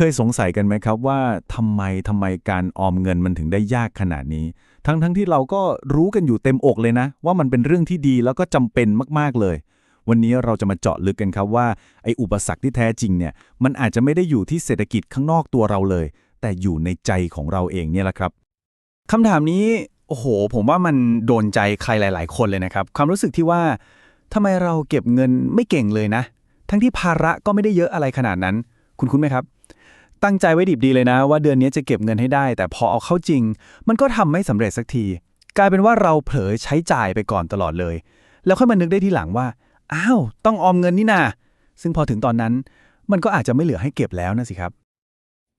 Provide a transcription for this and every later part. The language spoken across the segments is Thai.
เคยสงสัยกันไหมครับว่าทำไมทำไมการออมเงินมันถึงได้ยากขนาดนี้ ทั้งทั้งที่เราก็รู้กันอยู่เต็มอกเลยนะ ว่ามันเป็นเรื่องที่ดีแล้วก็จำเป็นมากๆเลย วันนี้เราจะมาเจาะลึกกันครับว่าไอ้อุปสรรคที่แท้จริงเนี่ยมันอาจจะไม่ได้อยู่ที่เศรษฐกิจข้างนอกตัวเราเลย แต่อยู่ในใจของเราเองเนี่ยแหละครับคำถามนี้โอ้โห ผมว่ามันโดนใจใครหลาย ๆ คนเลยนะครับ ความรู้สึกที่ว่าทำไมเราเก็บเงินไม่เก่งเลยนะ ทั้งที่ภาระก็ไม่ได้เยอะอะไรขนาดนั้น คุณคุ้นไหมครับ ตั้งใจไว้ดิบดีเลยนะ ว่าเดือนนี้จะเก็บเงินให้ได้ แต่พอเอาเข้าจริง มันก็ทำไม่สำเร็จสักที กลายเป็นว่าเราเผลอใช้จ่ายไปก่อนตลอดเลย แล้วค่อยมานึกได้ทีหลังว่าอ้าวต้องออมเงินนี่นาซึ่งพอถึงตอนนั้น มันก็อาจจะไม่เหลือให้เก็บแล้วนะสิครับ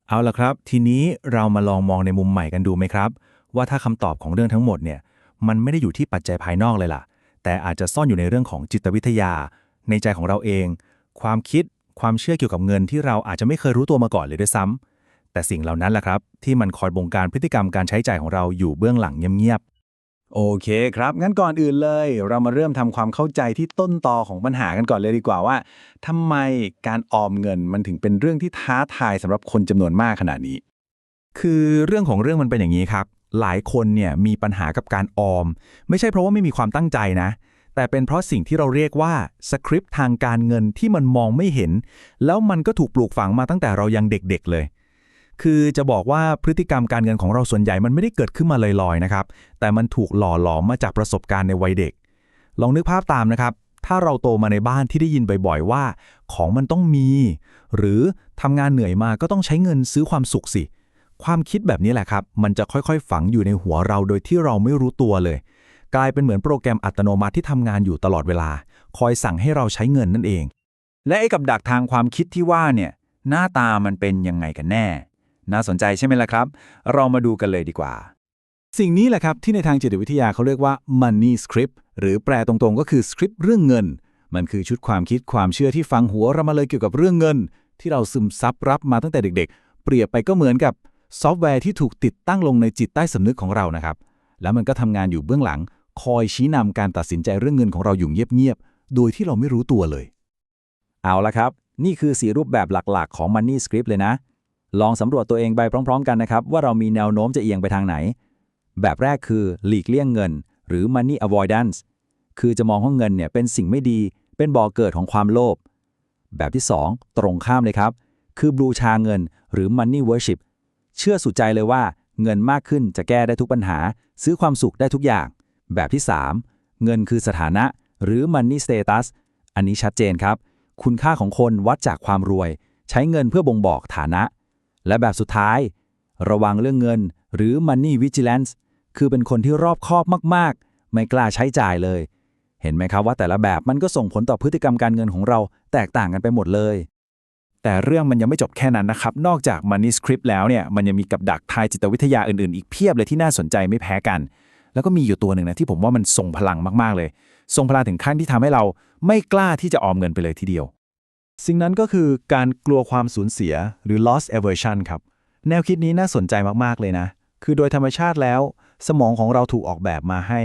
เอาละครับ ทีนี้เรามาลองมองในมุมใหม่กันดูไหมครับ ว่าถ้าคำตอบของเรื่องทั้งหมดเนี่ยมันไม่ได้อยู่ที่ปัจจัยภายนอกเลยล่ะ แต่อาจจะซ่อนอยู่ในเรื่องของจิตวิทยา ในใจของเราเอง ความคิด ความเชื่อเกี่ยวกับเงินที่เราอาจจะไม่เคยรู้ตัวมาก่อนเลยด้วยซ้ำแต่สิ่งเหล่านั้นแหละครับ ที่มันคอยบงการพฤติกรรมการใช้จ่ายของเราอยู่เบื้องหลังเงียบโอเคครับ งั้นก่อนอื่นเลย เรามาเริ่มทำความเข้าใจที่ต้นตอของปัญหากันก่อนเลยดีกว่าว่าทำไมการออมเงินมันถึงเป็นเรื่องที่ท้าทายสำหรับคนจำนวนมากขนาดนี้ คือเรื่องของเรื่องมันเป็นอย่างนี้ครับหลายคนเนี่ยมีปัญหากับการออม ไม่ใช่เพราะว่าไม่มีความตั้งใจนะ แต่เป็นเพราะสิ่งที่เราเรียกว่าสคริปต์ทางการเงินที่มันมองไม่เห็น แล้วมันก็ถูกปลูกฝังมาตั้งแต่เรายังเด็กๆเลย คือจะบอกว่าพฤติกรรมการเงินของเราส่วนใหญ่มันไม่ได้เกิดขึ้นมาลอยๆนะครับ แต่มันถูกหล่อหลอมมาจากประสบการณ์ในวัยเด็ก ลองนึกภาพตามนะครับ ถ้าเราโตมาในบ้านที่ได้ยินบ่อยๆว่า ของมันต้องมี หรือทำงานเหนื่อยมาก็ต้องใช้เงินซื้อความสุขสิ ความคิดแบบนี้แหละครับ มันจะค่อยๆ ฝังอยู่ในหัวเราโดยที่เราไม่รู้ตัวเลย กลายเป็นเหมือนโปรแกรมอัตโนมัติที่ทำงานอยู่ตลอดเวลา คอยสั่งให้เราใช้เงินนั่นเอง และไอ้กับดักทางความคิดที่ว่าเนี่ยหน้าตามันเป็นยังไงกันแน่ น่าสนใจใช่ไหมล่ะครับ เรามาดูกันเลยดีกว่า สิ่งนี้แหละครับที่ในทางจิตวิทยาเขาเรียกว่า money script หรือแปลตรงๆ ก็คือสคริปต์เรื่องเงิน มันคือชุดความคิดความเชื่อที่ฟังหัวเรามาเลยเกี่ยวกับเรื่องเงิน ที่เราซึมซับรับมาตั้งแต่เด็ก ๆ เปรียบไปก็เหมือนกับซอฟต์แวร์ที่ถูกติดตั้งลงในจิตใต้สำนึกของเรานะครับ แล้วมันก็ทำงานอยู่เบื้องหลัง คอยชี้นำการตัดสินใจเรื่องเงินของเราอยู่เงียบๆ โดยที่เราไม่รู้ตัวเลย เอาละครับ นี่คือสีรูปแบบหลักๆ ของ Money Script เลยนะ ลองสำรวจตัวเองไปพร้อม ๆ กันนะครับ ว่าเรามีแนวโน้มจะเอียงไปทางไหน แบบแรกคือหลีกเลี่ยงเงิน หรือ Money Avoidance คือจะมองว่าเงินเนี่ยเป็นสิ่งไม่ดี เป็นบ่อเกิดของความโลภ แบบที่ 2 ตรงข้ามเลยครับ คือบูชาเงิน หรือ Money Worship เชื่อสุดใจเลยว่าเงินมากขึ้นจะแก้ได้ทุกปัญหา ซื้อความสุขได้ทุกอย่าง แบบที่ 3 เงินคือสถานะ หรือ Money Status อันนี้ชัดเจนครับ คุณค่าของคนวัดจากความรวย ใช้เงินเพื่อบ่งบอกฐานะ และแบบสุดท้าย ระวังเรื่องเงิน หรือ Money Vigilance คือเป็นคนที่รอบคอบมาก ๆ ไม่กล้าใช้จ่ายเลย เห็นไหมครับว่าแต่ละแบบมันก็ส่งผลต่อพฤติกรรมการเงินของเราแตกต่างกันไปหมดเลยแต่เรื่องมันยังไม่จบแค่นั้นนะครับ นอกจาก Money Script แล้วเนี่ย มันยังมีกับดักทายจิตวิทยาอื่นๆ อีกเพียบเลยที่น่าสนใจไม่แพ้กัน แล้วก็มีอยู่ตัวหนึ่งนะที่ผมว่ามันทรงพลังมากๆเลย ทรงพลังถึงขั้นที่ทำให้เราไม่กล้าที่จะออมเงินไปเลยทีเดียว สิ่งนั้นก็คือการกลัวความสูญเสียหรือ loss aversion ครับ แนวคิดนี้น่าสนใจมากๆเลยนะ คือโดยธรรมชาติแล้ว สมองของเราถูกออกแบบมาให้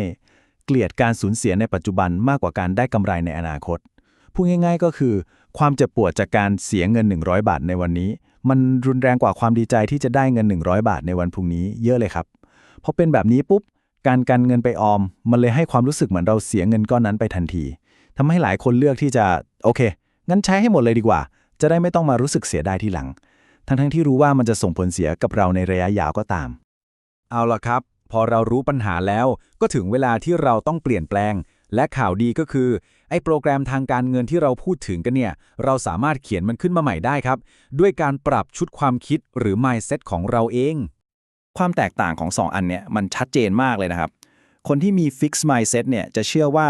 เกลียดการสูญเสียในปัจจุบันมากกว่าการได้กำไรในอนาคตพูดง่าย ๆ ก็คือ ความเจ็บปวดจากการเสียเงิน 100 บาทในวันนี้ มันรุนแรงกว่าความดีใจที่จะได้เงิน 100 บาทในวันพรุ่งนี้เยอะเลยครับพอเป็นแบบนี้ปุ๊บ การกันเงินไปออม มันเลยให้ความรู้สึกเหมือนเราเสียเงินก้อนนั้นไปทันทีทำให้หลายคนเลือกที่จะโอเค งั้นใช้ให้หมดเลยดีกว่า จะได้ไม่ต้องมารู้สึกเสียดายทีหลัง ทั้งๆที่รู้ว่ามันจะส่งผลเสียกับเราในระยะยาวก็ตาม เอาล่ะครับ พอเรารู้ปัญหาแล้ว ก็ถึงเวลาที่เราต้องเปลี่ยนแปลง และข่าวดีก็คือ ไอ้โปรแกรมทางการเงินที่เราพูดถึงกันเนี่ย เราสามารถเขียนมันขึ้นมาใหม่ได้ครับ ด้วยการปรับชุดความคิดหรือ mindset ของเราเอง ความแตกต่างของ 2 อันเนี่ยมันชัดเจนมากเลยนะครับ คนที่มี fix mindset เนี่ยจะเชื่อว่า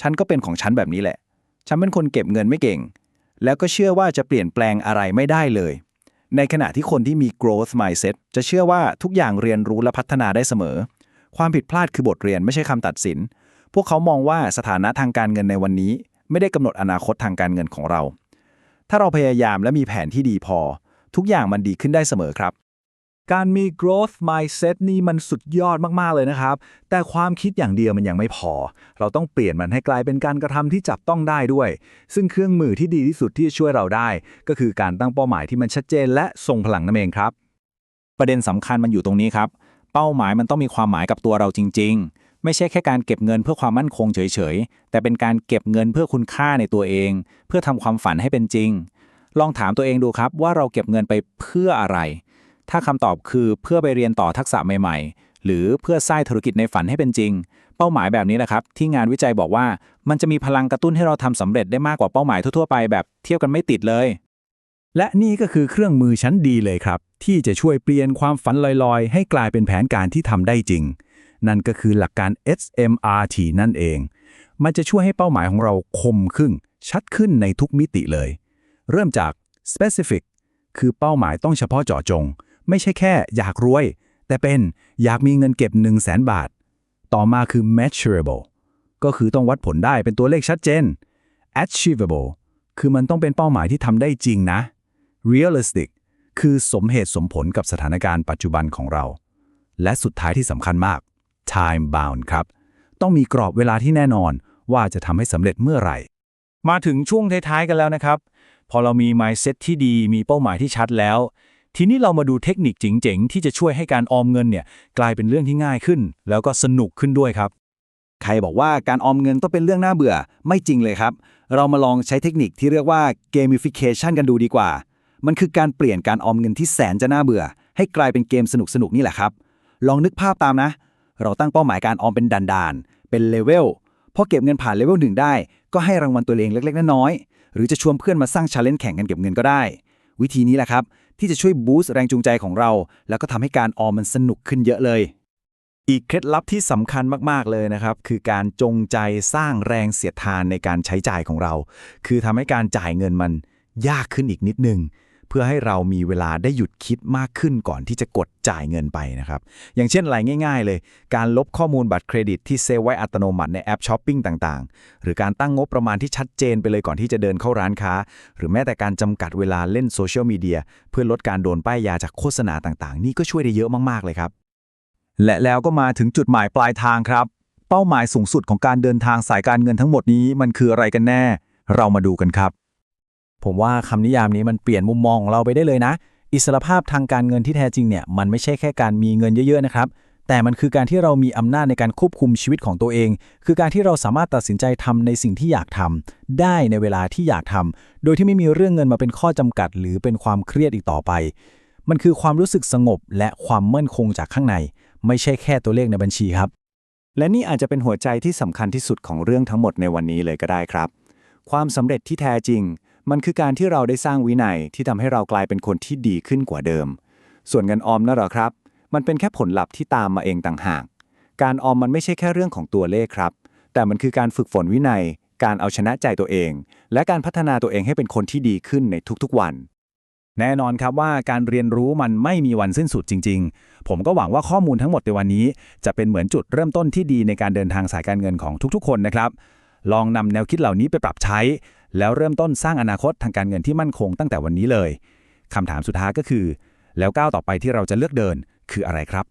ฉันก็เป็นของฉันแบบนี้แหละ ฉันเป็นคนเก็บเงินไม่เก่ง แล้วก็เชื่อว่าจะเปลี่ยนแปลงอะไรไม่ได้เลย ในขณะที่คนที่มี growth mindset จะเชื่อว่าทุกอย่างเรียนรู้และพัฒนาได้เสมอ ความผิดพลาดคือบทเรียนไม่ใช่คำตัดสิน พวกเขามองว่าสถานะทางการเงินในวันนี้ ไม่ได้กำหนดอนาคตทางการเงินของเรา ถ้าเราพยายามและมีแผนที่ดีพอ ทุกอย่างมันดีขึ้นได้เสมอครับ การมี growth mindset นี่มันสุดยอดมาก ๆ เลยนะครับ แต่ความคิดอย่างเดียวมันยังไม่พอ เราต้องเปลี่ยนมันให้กลายเป็นการกระทำที่จับต้องได้ด้วย ซึ่งเครื่องมือที่ดีที่สุดที่จะช่วยเราได้ ก็คือการตั้งเป้าหมายที่มันชัดเจน และทรงพลังนั่นเองครับ ประเด็นสำคัญมันอยู่ตรงนี้ครับ เป้าหมายมันต้องมีความหมายกับตัวเราจริง ๆ ไม่ใช่แค่การเก็บเงินเพื่อความมั่นคงเฉยๆ แต่เป็นการเก็บเงินเพื่อคุณค่าในตัวเอง เพื่อทำความฝันให้เป็นจริง ลองถามตัวเองดูครับว่าเราเก็บเงินไปเพื่ออะไร ถ้าคำตอบคือเพื่อไปเรียนต่อทักษะใหม่ ๆ หรือเพื่อสร้างธุรกิจในฝันให้เป็นจริง เป้าหมายแบบนี้แหละครับ ที่งานวิจัยบอกว่ามันจะมีพลังกระตุ้นให้เราทำสำเร็จได้มากกว่าเป้าหมายทั่วๆไปแบบเทียบกันไม่ติดเลย และนี่ก็คือเครื่องมือชั้นดีเลยครับ ที่จะช่วยเปลี่ยนความฝันลอยๆ ให้กลายเป็นแผนการที่ทำได้จริง นั่นก็คือหลักการ SMRT นั่นเอง มันจะช่วยให้เป้าหมายของเราคมขึ้น ชัดขึ้นในทุกมิติเลย เริ่มจาก specific คือเป้าหมายต้องเฉพาะเจาะจง ไม่ใช่แค่อยากรวย แต่เป็นอยากมีเงินเก็บ 1 0 0 0 0แสนบาท ต่อมาคือ measurable ก็คือต้องวัดผลได้เป็นตัวเลขชัดเจน achievable คือมันต้องเป็นเป้าหมายที่ทำได้จริงนะ realistic คือสมเหตุสมผลกับสถานการณ์ปัจจุบันของเรา และสุดท้ายที่สำคัญมาก time bound ครับ ต้องมีกรอบเวลาที่แน่นอนว่าจะทำให้สำเร็จเมื่อไหร่ มาถึงช่วงท้ายๆกันแล้วนะครับ พอเรามี mindset ที่ดี มีเป้าหมายที่ชัดแล้ว ทีนี้เรามาดูเทคนิคเจ๋งๆ ที่จะช่วยให้การออมเงินเนี่ยกลายเป็นเรื่องที่ง่ายขึ้น แล้วก็สนุกขึ้นด้วยครับ ใครบอกว่าการออมเงินต้องเป็นเรื่องน่าเบื่อ ไม่จริงเลยครับ เรามาลองใช้เทคนิคที่เรียกว่า gamification กันดูดีกว่า มันคือการเปลี่ยนการออมเงินที่แสนจะน่าเบื่อ ให้กลายเป็นเกมสนุกๆนี่แหละครับ ลองนึกภาพตามนะ เราตั้งเป้าหมายการออมเป็นด่านๆ เป็นเลเวลพอเก็บเงินผ่านเลเวลหนึ่งได้ ก็ให้รางวัลตัวเองเล็กๆน้อยๆหรือจะชวนเพื่อนมาสร้างชาเลนจ์แข่งกันเก็บเงินก็ได้ วิธีนี้แหละครับ ที่จะช่วยบูสต์แรงจูงใจของเรา แล้วก็ทำให้การออมมันสนุกขึ้นเยอะเลย อีกเคล็ดลับที่สำคัญมาก ๆ เลยนะครับ คือการจงใจสร้างแรงเสียดทานในการใช้จ่ายของเรา คือทำให้การจ่ายเงินมันยากขึ้นอีกนิดนึง เพื่อให้เรามีเวลาได้หยุดคิดมากขึ้นก่อนที่จะกดจ่ายเงินไปนะครับ อย่างเช่นอะไรง่ายๆ เลย การลบข้อมูลบัตรเครดิตที่เซฟไว้อัตโนมัติในแอปช้อปปิ้งต่างๆ หรือการตั้งงบประมาณที่ชัดเจนไปเลยก่อนที่จะเดินเข้าร้านค้า หรือแม้แต่การจำกัดเวลาเล่นโซเชียลมีเดียเพื่อลดการโดนป้ายยาจากโฆษณาต่างๆ นี่ก็ช่วยได้เยอะมากๆเลยครับ และแล้วก็มาถึงจุดหมายปลายทางครับ เป้าหมายสูงสุดของการเดินทางสายการเงินทั้งหมดนี้มันคืออะไรกันแน่ เรามาดูกันครับ ผมว่าคำนิยามนี้มันเปลี่ยนมุมมองของเราไปได้เลยนะ อิสรภาพทางการเงินที่แท้จริงเนี่ยมันไม่ใช่แค่การมีเงินเยอะๆนะครับแต่มันคือการที่เรามีอำนาจในการควบคุมชีวิตของตัวเอง คือการที่เราสามารถตัดสินใจทำในสิ่งที่อยากทำได้ในเวลาที่อยากทำโดยที่ไม่มีเรื่องเงินมาเป็นข้อจำกัด หรือเป็นความเครียดอีกต่อไป มันคือความรู้สึกสงบและความมั่นคงจากข้างใน ไม่ใช่แค่ตัวเลขในบัญชีครับ และนี่อาจจะเป็นหัวใจที่สำคัญที่สุดของเรื่องทั้งหมดในวันนี้เลยก็ได้ครับ ความสำเร็จที่แท้จริง มันคือการที่เราได้สร้างวินัยที่ทำให้เรากลายเป็นคนที่ดีขึ้นกว่าเดิม ส่วนเงินออมนั่นหรอครับ มันเป็นแค่ผลลัพธ์ที่ตามมาเองต่างหาก การออมมันไม่ใช่แค่เรื่องของตัวเลขครับ แต่มันคือการฝึกฝนวินัย การเอาชนะใจตัวเอง และการพัฒนาตัวเองให้เป็นคนที่ดีขึ้นในทุกๆวัน แน่นอนครับว่าการเรียนรู้มันไม่มีวันสิ้นสุดจริง ๆ ผมก็หวังว่าข้อมูลทั้งหมดในวันนี้ จะเป็นเหมือนจุดเริ่มต้นที่ดีในการเดินทางสายการเงินของทุกๆ คนนะครับลองนำแนวคิดเหล่านี้ไปปรับใช้ แล้วเริ่มต้นสร้างอนาคตทางการเงินที่มั่นคงตั้งแต่วันนี้เลยคำถามสุดท้ายก็คือ แล้วก้าวต่อไปที่เราจะเลือกเดินคืออะไรครับ